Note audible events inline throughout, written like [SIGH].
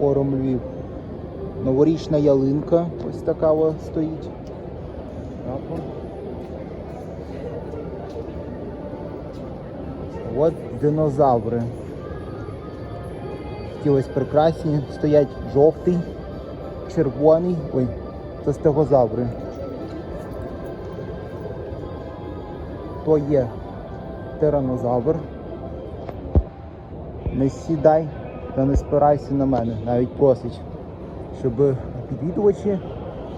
Форум Львів. Новорічна ялинка ось така ось стоїть. От динозаври. Такі ось прекрасні. Стоять жовтий, червоний. Ой, це стегозаври. То є тиранозавр. Не сідай та не спирайся на мене, навіть просить, щоб відвідувачі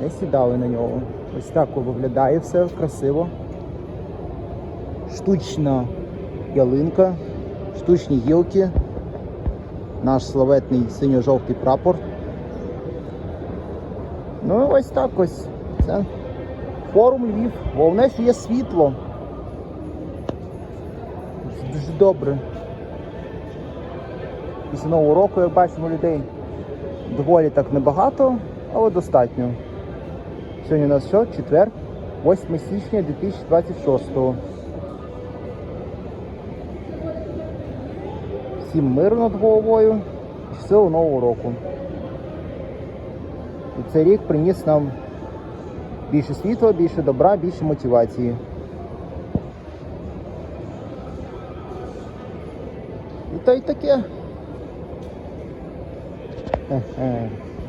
не сідали на нього. Ось так виглядає все красиво. Штучна ялинка, штучні гілки, наш славетний синьо-жовтий прапор. Ну і ось так ось. Це форум Львів. Головне, що є світло. Дуже добре. Після нового року, як бачимо, людей доволі так небагато, але достатньо. Сьогодні у нас що? Четвер, 8 січня 2026 Всім миру над головою і щасливого нового року. І цей рік приніс нам більше світла, більше добра, більше мотивації. І та й таке. 嗯嗯 [LAUGHS]